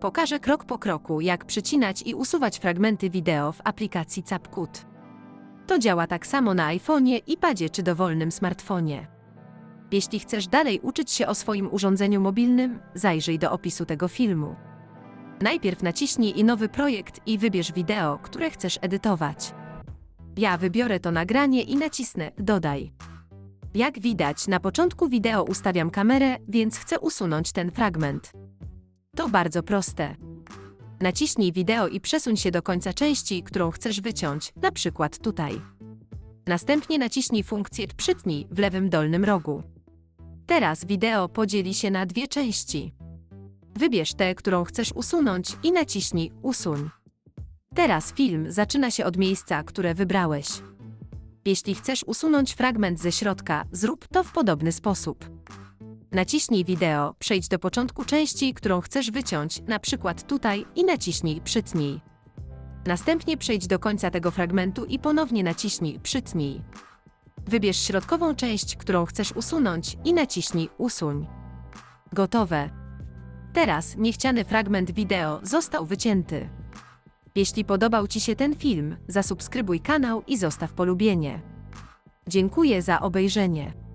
Pokażę krok po kroku, jak przycinać i usuwać fragmenty wideo w aplikacji CapCut. To działa tak samo na iPhone'ie, iPadzie czy dowolnym smartfonie. Jeśli chcesz dalej uczyć się o swoim urządzeniu mobilnym, zajrzyj do opisu tego filmu. Najpierw naciśnij i nowy projekt i wybierz wideo, które chcesz edytować. Ja wybiorę to nagranie i nacisnę Dodaj. Jak widać, na początku wideo ustawiam kamerę, więc chcę usunąć ten fragment. To bardzo proste. Naciśnij wideo i przesuń się do końca części, którą chcesz wyciąć, na przykład tutaj. Następnie naciśnij funkcję Przytnij w lewym dolnym rogu. Teraz wideo podzieli się na dwie części. Wybierz tę, którą chcesz usunąć i naciśnij Usuń. Teraz film zaczyna się od miejsca, które wybrałeś. Jeśli chcesz usunąć fragment ze środka, zrób to w podobny sposób. Naciśnij wideo, przejdź do początku części, którą chcesz wyciąć, na przykład tutaj i naciśnij Przytnij. Następnie przejdź do końca tego fragmentu i ponownie naciśnij Przytnij. Wybierz środkową część, którą chcesz usunąć i naciśnij Usuń. Gotowe. Teraz niechciany fragment wideo został wycięty. Jeśli podobał Ci się ten film, zasubskrybuj kanał i zostaw polubienie. Dziękuję za obejrzenie.